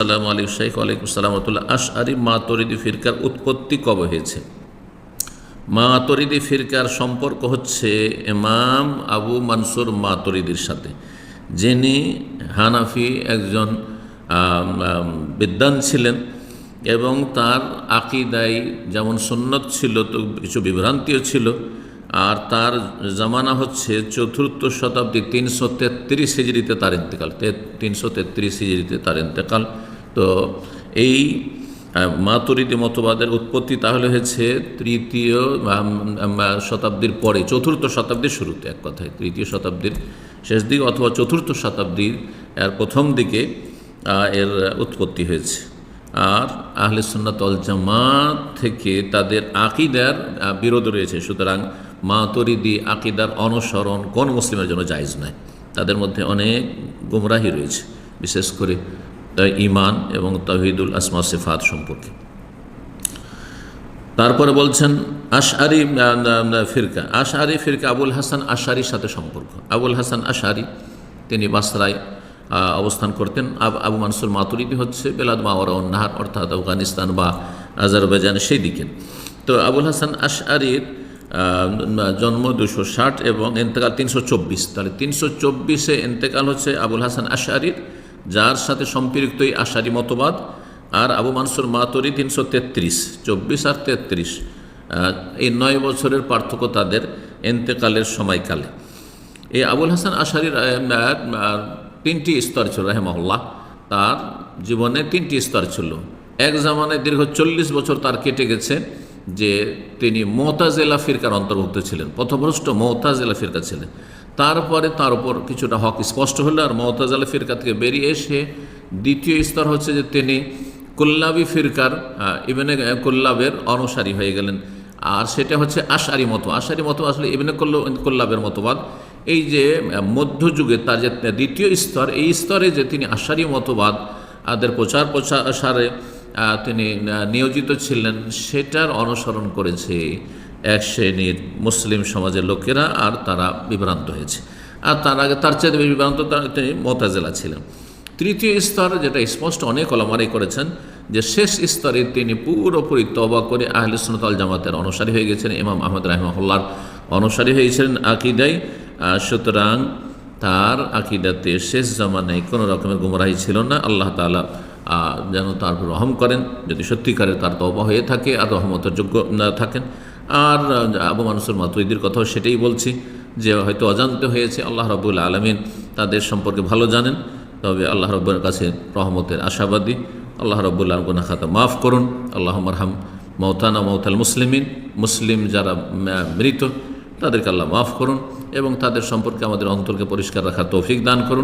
আসসালামু আলাইকুম শাইখ ওয়ালাইকুম সালাম রহমতুল্লাহ। আশআরি মাতরিদি ফিরকার উৎপত্তি কবে হয়েছে? মাতরিদি ফিরকার সম্পর্ক হচ্ছে ইমাম আবু মানসুর মাতরিদির সাথে। যিনি হানাফি একজন আম, ছিলেন এবং তার আকিদাই যেমন সুন্নত ছিল তো কিছু বিভ্রান্তিও ছিল। আর তার জামানা হচ্ছে চতুর্থ শতাব্দী তিনশো তেত্রিশ হিজড়িতে তার ইন্তেকাল। তিনশো তেত্রিশ হিজড়িতে তার ইন্তেকাল। তো এই মাতুরিদি মতবাদের উৎপত্তি তাহলে হয়েছে তৃতীয় শতাব্দীর পরে, চতুর্থ শতাব্দীর শুরুতে এক কথায়, তৃতীয় শতাব্দীর শেষ দিকে অথবা চতুর্থ শতাব্দীর, এর প্রথম দিকে এর উৎপত্তি হয়েছে। আর আহলে সুন্নাতল জামাত থেকে তাদের আকিদার বিরোধ রয়েছে। সুতরাং মাতরিদি আকিদার অনুসরণ কোন মুসলিমের জন্য জায়জ নয়। তাদের মধ্যে অনেক গুমরাহি রয়েছে। বিশেষ করে ইমান এবং তহিদুল আসমা সিফাত সম্পর্কে। তারপরে বলছেন আহ, ফিরকা। আশআরি ফিরকা আবুল হাসান আশারির সাথে সম্পর্ক। আবুল হাসান আশারি তিনি বাসরায় অবস্থান করতেন। আব- মানসুর মাতুরিদি হচ্ছে বেলাদ মাওয়ারা নাহার অর্থাৎ আফগানিস্তান বা আজারবাইজান সেই দিকে। তো আবুল হাসান আশআরির আহ, জন্ম দুশো ষাট এবং এন্তেকাল তিনশো চব্বিশ। তাহলে তিনশো চব্বিশে এন্তেকাল হচ্ছে আবুল হাসান আশআরির যার সাথে সম্পৃক্ত এই আশারি মতবাদ, আর আবু মানসুর মাতুরি তিনশো তেত্রিশ, চব্বিশ আর তেত্রিশ এই নয় বছরের পার্থক্য তাদের এন্তেকালের সময়কালে। এই আবুল হাসান আশারির তিনটি স্তর ছিল রাহেমহল্লা তার জীবনে তিনটি স্তর ছিল। এক জামানায় দীর্ঘ চল্লিশ বছর তার কেটে গেছে, যে তিনি মোতাজেলা ফিরকার অন্তর্ভুক্ত ছিলেন। পথভ্রষ্ট মোতাজেলা ফিরকা ছিলেন। তারপরে তার উপর কিছুটা হক স্পষ্ট হলো আর মোতাজেলা ফিরকা থেকে বেরিয়ে এসে দ্বিতীয় স্তর হচ্ছে যে তিনি কুল্লাবি ফিরকার ইবেনে কুল্লাবের অনুসারী হয়ে গেলেন। আর সেটা হচ্ছে আশারি মতো আশারি মতো আসলে ইবনে কল্ল- কল্লাবের মতবাদ। এই যে মধ্যযুগে তার যে দ্বিতীয় স্তর এই স্তরে যে তিনি আশারি মতবাদ আদের প্রচার প্রসারে আহ, তিনি নিয়োজিত ছিলেন সেটার অনুসরণ করেছে। এক শ্রেণির মুসলিম সমাজের লোকেরা আর তারা বিভ্রান্ত হয়েছে। আর তার আগে, তার চেয়ে বিভ্রান্ত তিনি মোতাজেলা ছিলেন। তৃতীয় স্তর যেটা স্পষ্ট অনেক অলমারি করেছেন, যে শেষ স্তরে তিনি পুরোপুরি তবা করে আহলে সুনতাল জামাতের অনুসারী হয়ে গেছেন, ইমাম আহমদ রাহমাহুল্লার অনুসারী হয়েছিলেন আকিদাই। সুতরাং তার আকিদাতে শেষ জামানায় কোনো রকমের গুমরাহি ছিল না। আল্লাহ তালা যেন তার রহম করেন। যদি সত্যিকারের তার তবা হয়ে থাকে আর রহমতের যোগ্য থাকেন আর আবু মানুষের মাতুইদির কথাও সেটাই বলছি যে হয়তো অজান্তে হয়েছে, আল্লাহ রবুল আলমিন তাদের সম্পর্কে ভালো জানেন। তবে আল্লাহ রব্বের কাছে রহমতের আশাবাদী। আল্লাহ রব্বুল্লাহ গুনা খাতা মাফ করুন। আল্লাহ মারহাম মৌতানা মৌতাল মুসলিমিন। মুসলিম যারা মৃত, তাদেরকে আল্লাহ মাফ করুন এবং তাদের সম্পর্কে আমাদের অন্তরকে পরিষ্কার রাখার তৌফিক দান করুন।